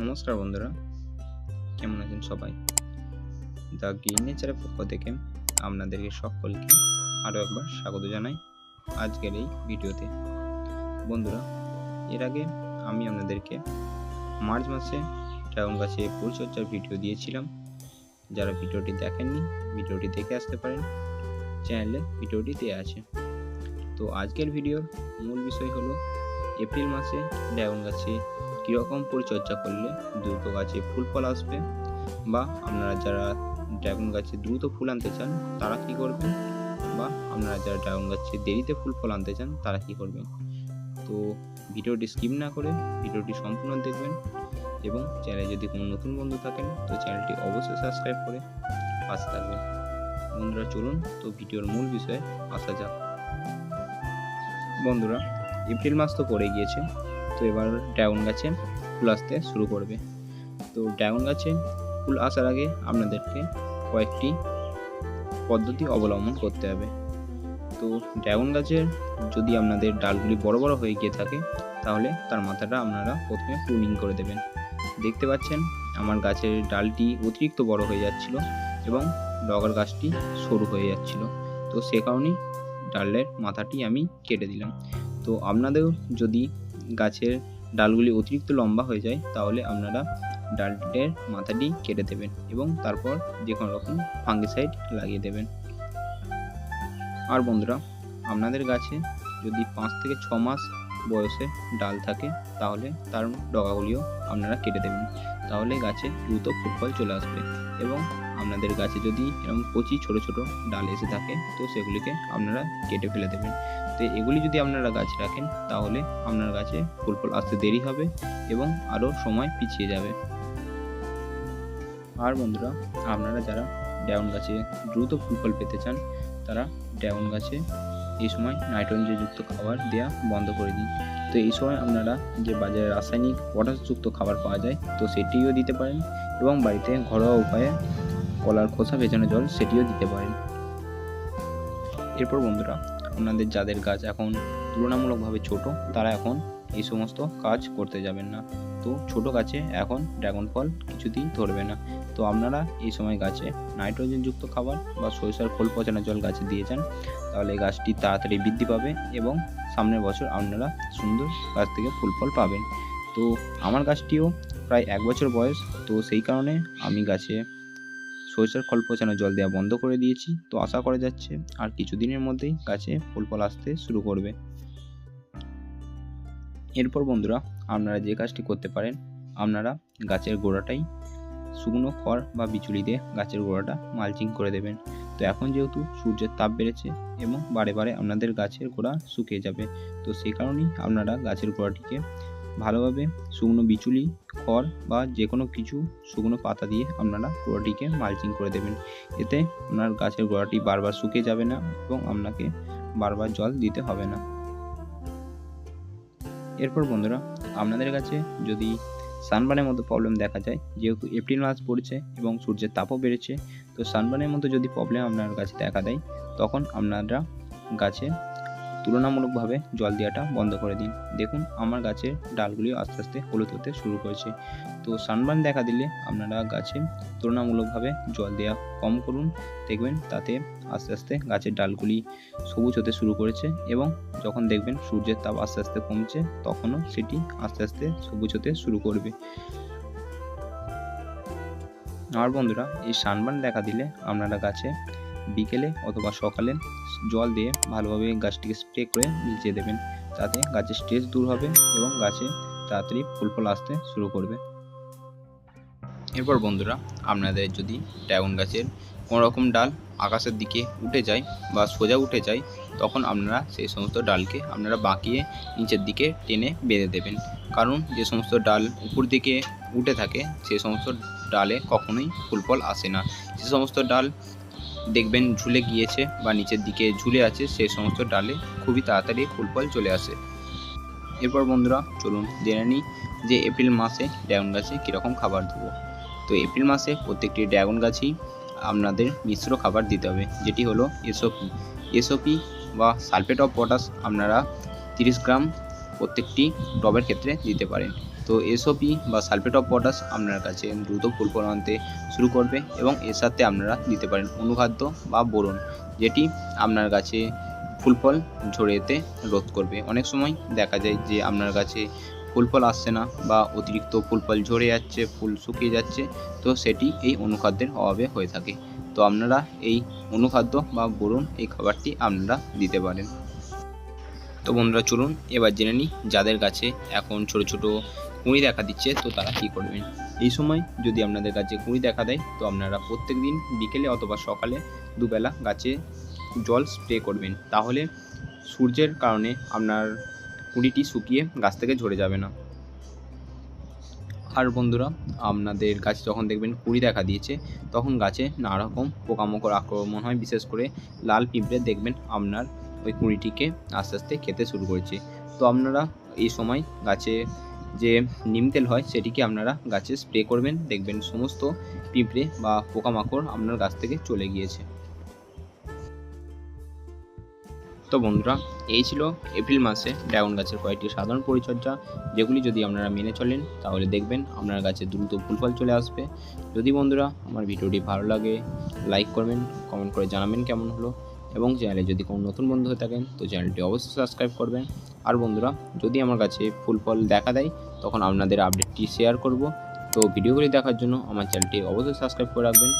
নমস্কার বন্ধুরা, কেমন আছেন সবাই? দ্য গ্রিন নেচারের পক্ষ থেকে আপনাদেরকে সকলকে আরও একবার স্বাগত জানাই আজকের এই ভিডিওতে। বন্ধুরা, এর আগে আমি আপনাদেরকে মার্চ মাসে ড্রাগন গাছে পরিচর্যার ভিডিও দিয়েছিলাম। যারা ভিডিওটি দেখেননি, ভিডিওটি দেখে আসতে পারেন। চ্যানেলে ভিডিওটি দেওয়া আছে। তো আজকের ভিডিওর মূল বিষয় হলো, এপ্রিল মাসে ড্রাগন গাছে কীরকম পরিচর্যা করলে দ্রুত গাছে ফুল ফল আসবে? বা আপনারা যারা ড্রাগন গাছে দ্রুত ফুল আনতে চান, তারা কি করবেন? বা আপনারা যারা ড্রাগন গাছে দেরিতে ফুল ফল আনতে চান, তারা কি করবেন? তো ভিডিওটি স্কিপ না করে ভিডিওটি সম্পূর্ণ দেখবেন এবং চ্যানেলে যদি কোনো নতুন বন্ধু থাকেন, তো চ্যানেলটি অবশ্যই সাবস্ক্রাইব করে পাশে থাকবেন। বন্ধুরা, চলুন তো ভিডিওর মূল বিষয়ে আসা যাক। বন্ধুরা, এপ্রিল মাস তো পড়ে গিয়েছে। তো এবার ড্রাগন গাছে ফুল আসতে শুরু করবে। তো ড্রাগন গাছে ফুল আসার আগে আপনাদেরকে কয়েকটি পদ্ধতি অবলম্বন করতে হবে। তো ড্রাগন গাছের যদি আপনাদের ডালগুলি বড় বড় হয়ে গিয়ে থাকে, তাহলে তার মাথাটা আপনারা প্রথমে প্রুনিং করে দেবেন। দেখতে পাচ্ছেন, আমার গাছের ডালটি অতিরিক্ত বড় হয়ে যাচ্ছিল এবং ডগার গাছটি সরু হয়ে যাচ্ছিল। তো সে কারণেই ডালের মাথাটি আমি কেটে দিলাম। তো আপনাদেরও যদি গাছের ডালগুলি অতিরিক্ত লম্বা হয়ে যায়, তাহলে আপনারা ডালটির মাথাটি কেটে দেবেন এবং তারপর যে কোনো রকম ফাঙ্গিসাইড লাগিয়ে দেবেন। আর বন্ধুরা, আপনাদের গাছে যদি পাঁচ থেকে ছ মাস বয়সে ডাল থাকে, তাহলে তার ডগাগুলিও আপনারা কেটে দেবেন। তাহলে গাছে দ্রুত ফুল ফল চলে আসবে এবং আপনাদের গাছে যদি এরকম কচি ছোট ছোট ডাল এসে থাকে, তো সেগুলিকে আপনারা কেটে ফেলে দেবেন। তো এগুলি যদি আপনারা গাছ রাখেন, তাহলে আপনার গাছে ফুল ফল আসতে দেরি হবে এবং আরও সময় পিছিয়ে যাবে। আর বন্ধুরা, আপনারা যারা ড্রাগন গাছে দ্রুত ফুল ফল পেতে চান, তারা ড্রাগন গাছে এই সময় নাইট্রোজেনযুক্ত খাবার দেওয়া বন্ধ করে দিন। তো এই সময় আপনারা যে বাজারে রাসায়নিক পটাশযুক্ত খাবার পাওয়া যায়, তো সেটিও দিতে পারেন এবং বাড়িতে ঘরোয়া উপায়ে কলার খোসা, ভেজানো জল সেটিও দিতে পারেন। এরপর বন্ধুরা, আপনাদের যাদের গাছ এখন তুলনামূলকভাবে ছোট, তারা এখন এই সমস্ত কাজ করতে যাবেন না। তো ছোট গাছে এখন ড্রাগন ফল কিছুতেই ধরবে না। তো আপনারা এই সময় গাছে নাইট্রোজেনযুক্ত খাবার বা সরিষার খোল পচানো জল গাছে দিয়ে যান। তাহলে গাছটি তাড়াতাড়ি বৃদ্ধি পাবে এবং সামনের বছর আপনারা সুন্দর গাছ থেকে ফুল ফল পাবেন। তো আমার গাছটিও প্রায় এক বছর বয়স, তো সেই কারণে আমি গাছে সরিষার খোল পচানো জল দেওয়া বন্ধ করে দিয়েছি। তো আশা করা যাচ্ছে আর কিছুদিনের মধ্যেই গাছে ফুল ফল আসতে শুরু করবে। এরপর বন্ধুরা, আপনারা যে কাজটি করতে পারেন, আপনারা গাছের গোড়াটাই শুকনো খড় বা বিচুলি দিয়ে গাছের গোড়াটা মালচিং করে দেবেন। তো এখন যেহেতু সূর্যের তাপ বেড়েছে এবং বারে বারে আপনাদের গাছের গোড়া শুকিয়ে যাবে, তো সেই কারণেই আপনারা গাছের গোড়াটিকে ভালোভাবে শুকনো বিচুলি, খড় বা যে কোনো কিছু শুকনো পাতা দিয়ে আপনারা গোড়াটিকে মালচিং করে দেবেন। এতে আপনার গাছের গোড়াটি বারবার শুকিয়ে যাবে না এবং আপনাকে বারবার জল দিতে হবে না। এরপর বন্ধুরা, আপনাদের কাছে যদি সানবানের মতো প্রবলেম দেখা যায়, যেহেতু এপ্রিল মাস পড়েছে এবং সূর্যের তাপও বেড়েছে, তো সানবানের মতো যদি প্রবলেম আপনার কাছে দেখা দেয়, তখন আপনারা গাছে তুলনামূলকভাবে জল দেওয়াটা বন্ধ করে দিন। দেখুন, আমার গাছের ডালগুলিও আস্তে আস্তে হলুদ হতে শুরু করেছে। তো সানবার্ন দেখা দিলে আপনারা গাছে তুলনামূলকভাবে জল দেওয়া কম করুন। দেখবেন তাতে আস্তে আস্তে গাছের ডালগুলি সবুজ হতে শুরু করেছে এবং যখন দেখবেন সূর্যের তাপ আস্তে আস্তে কমছে, তখনও সেটি আস্তে আস্তে সবুজ হতে শুরু করবে। আর বন্ধুরা, এই সানবার্ন দেখা দিলে আপনারা গাছে বিকেলে অথবা সকালে জল দিয়ে ভালোভাবে গাছটিকে স্প্রে করে ভিজিয়ে দেবেন। তাতে গাছের স্ট্রেস দূর হবে এবং গাছে তাড়াতাড়ি ফুল ফল আসতে শুরু করবে। এরপর বন্ধুরা, আপনাদের যদি ড্রাগন গাছের রকম ডাল আকাশের দিকে উঠে যায় বা সোজা উঠে যায়, তখন আপনারা সেই সমস্ত ডালকে আপনারা বাঁকিয়ে নিচের দিকে টেনে বেঁধে দেবেন। কারণ যে সমস্ত ডাল উপর দিকে উঠে থাকে সেই সমস্ত ডালে কখনোই ফুল ফল আসে না। যে সমস্ত ডাল দেখবেন ঝুলে গিয়েছে বা নিচের দিকে ঝুলে আছে সেই সমস্ত ডালে খুবই তাড়াতাড়ি ফুল ফল চলে আসে। এরপর বন্ধুরা চলুন জেনে নিই যে এপ্রিল মাসে ড্রাগন গাছে কীরকম খাবার দেবো। তো এপ্রিল মাসে প্রত্যেকটি ড্রাগন গাছেই আপনাদের মিশ্র খাবার দিতে হবে, যেটি হলো এসওপি এসওপি বা সালফেট অফ পটাশ আপনারা তিরিশ গ্রাম প্রত্যেকটি টবের ক্ষেত্রে দিতে পারেন। তো এসওপি বা সালফেট অফ পটাশ আপনার কাছে দ্রুত ফুল ফল আনতে শুরু করবে এবং এর সাথে আপনারা দিতে পারেন অনুখাদ্য বা বোরন, যেটি আপনার গাছে ফুল ফল ঝরে যেতে রোধ করবে। অনেক সময় দেখা যায় যে আপনার কাছে ফুল ফল আসছে না বা অতিরিক্ত ফুল ফল ঝরে যাচ্ছে, ফুল শুকিয়ে যাচ্ছে, তো সেটি এই অনুখাদ্যের অভাবে হয়ে থাকে। তো আপনারা এই অনুখাদ্য বা বোরন এই খাবারটি আপনারা দিতে পারেন। তো বন্ধুরা চলুন, এবার জেনে নিই যাদের কাছে এখন ছোট ছোট কুঁড়ি দেখা দিচ্ছে, তো তারা কী করবেন? এই সময় যদি আপনাদের কাছে কুঁড়ি দেখা দেয়, তো আপনারা প্রত্যেক দিন বিকেলে অথবা সকালে দুবেলা গাছে জল স্প্রে করবেন। তাহলে সূর্যের কারণে আপনার কুঁড়িটি শুকিয়ে গাছ থেকে ঝরে যাবে না। আর বন্ধুরা, আপনাদের গাছে যখন দেখবেন কুড়ি দেখা দিয়েছে, তখন গাছে নানা রকম পোকামাকড় আক্রমণ হয়। বিশেষ করে লাল পিঁপড়ে দেখবেন আপনার ওই কুঁড়িটিকে আস্তে আস্তে খেতে শুরু করেছে। তো আপনারা এই সময় গাছে যে নিম তেল হয়, সেটিকে আপনারা গাছে স্প্রে করবেন। দেখবেন সমস্ত পিঁপড়ে বা পোকামাকড় আপনার গাছ থেকে চলে গিয়েছে। তো বন্ধুরা, এই ছিল এপ্রিল মাসে ড্রাগন গাছের কয়েকটি সাধারণ পরিচর্যা। যেগুলি যদি আপনারা মেনে চলেন, তাহলে দেখবেন আপনার গাছে দ্রুত ফুল ফল চলে আসবে। যদি বন্ধুরা আমার ভিডিওটি ভালো লাগে, লাইক করবেন, কমেন্ট করে জানাবেন কেমন হলো। এবং চ্যানেলে যদি কোনো নতুন বন্ধু হয়ে থাকেন, তো চ্যানেলটি অবশ্যই সাবস্ক্রাইব করবেন। আর বন্ধুরা, যদি আমার কাছে ফুল ফল দেখা দেয়, তখন আপনাদের আপডেটটি শেয়ার করব। তো ভিডিওগুলি দেখার জন্য আমার চ্যানেলটি অবশ্যই সাবস্ক্রাইব করে রাখবেন।